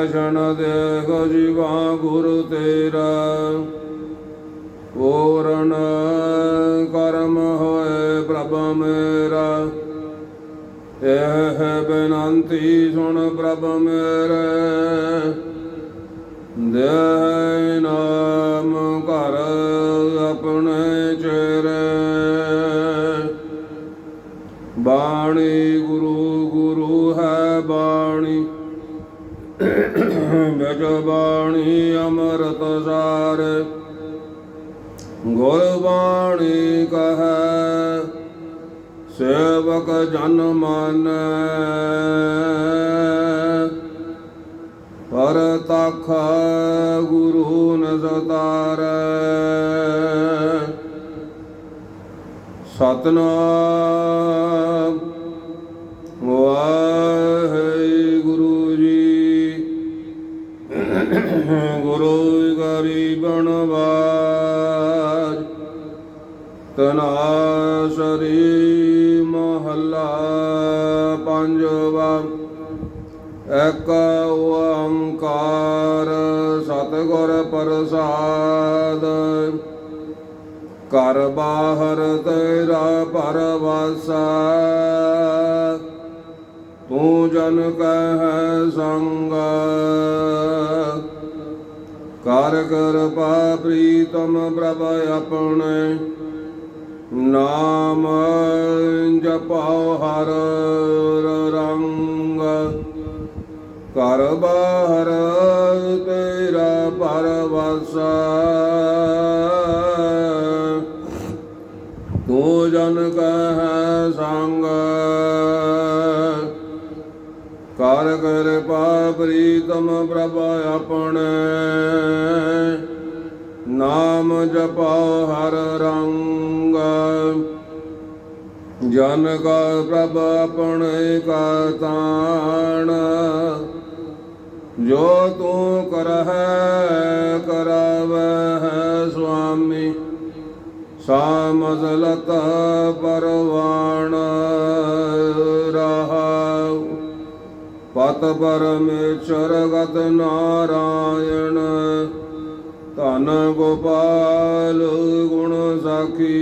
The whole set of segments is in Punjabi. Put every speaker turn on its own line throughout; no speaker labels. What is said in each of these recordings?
ਦਰਸ਼ਨ ਦੇਖ ਜੀਵਾ ਗੁਰੂ ਤੇਰਾ। ਪੂਰਨ ਕਰਮ ਹੋਏ ਪ੍ਰਭ ਮੇਰਾ। ਇਹ ਬੇਨੰਤੀ ਸੁਣ ਪ੍ਰਭ ਮੇਰੇ। ਦੇ ਨਾਮ ਕਰ ਆਪਣੇ ਚਿਹਰੇ ਬਾਣੀ ਗੁਰੂ ਗੁਰੂ ਹੈ ਬਾਣੀ। ਵਿਚ ਬਾਣੀ ਅੰਮ੍ਰਿਤ ਸਾਰ। ਗੁਰ ਬਾਣੀ ਕਹੈ, ਸੇਵਕ ਜਨ ਮਨ। ਪਰ ਤਖ ਗੁਰੂ ਨਜ਼ਦਾਰ ਸਤਨਾਮ, ਵਾਹਿਗੁਰੂ। ਗੁਰੂ ਗਰੀਬਨ ਬਾਜ ਤਨਾਸਰੀ ਮਹੱਲਾ ਪੰਜਵਾ। ਏਕ ਓੰਕਾਰ ਸਤਿਗੁਰ ਪ੍ਰਸਾਦ। ਕਰ ਬਾਹਰ ਤੇਰਾ ਪਰਵਾਸਾ। ਤੂੰ ਜਨ ਕਹਿ ਸੰਗ। ਕਰ ਕਿਰਪਾ ਪ੍ਰੀਤਮ ਪ੍ਰਭ ਆਪਣੇ। ਨਾਮ ਜਪਾਓ ਹਰ ਰੰਗ। ਕਰ ਬਾਹਰ ਤੇਰਾ ਪਰਵਾਸਾ। ਤੂੰ ਜਨ ਕਹਿ ਸੰਗ। ਕਰ ਕਿਰਪਾ ਪ੍ਰੀਤਮ ਪ੍ਰਭ ਆਪਣੇ। ਨਾਮ ਜਪਾਓ ਹਰ ਰੰਗ। ਜਨ ਕਾ ਪ੍ਰਭ ਆਪਣੇ ਕਾ ਤਾਣ ਜੋ ਤੂੰ ਕਰਹਿ ਕਰਾਵਹਿ ਸੁਆਮੀ। ਸਾਮਜ਼ਲਤ ਪਰਵਾਣ ਰਹਾਉ ਪਤ ਪਰਮੇਸ਼ਰ ਗਤ ਨਾਰਾਇਣ, ਧਨ ਗੋਪਾਲ ਗੁਣ ਸਾਖੀ।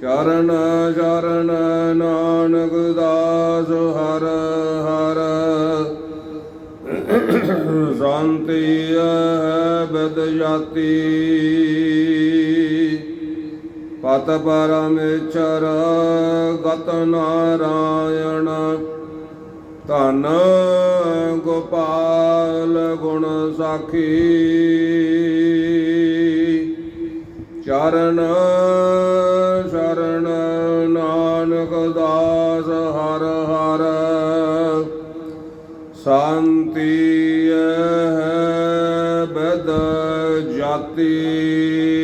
ਚਰਨ ਚਰਨ ਨਾਨਕ ਦਾਸ ਹਰ ਹਰ, ਸ਼ਾਂਤੀ ਹੈ ਬਦ ਜਾਤੀ। ਪਤ ਪਰਮੇਸ਼ਰ ਗਤ ਨਾਰਾਇਣ, ਧਨ ਗੋਪਾਲ ਗੁਣ ਸਾਖੀ। ਚਰਨ ਸ਼ਰਨ ਨਾਨਕ ਦਾਸ ਹਰ ਹਰ, ਸ਼ਾਂਤੀ ਹੈ ਬਦ ਜਾਤੀ।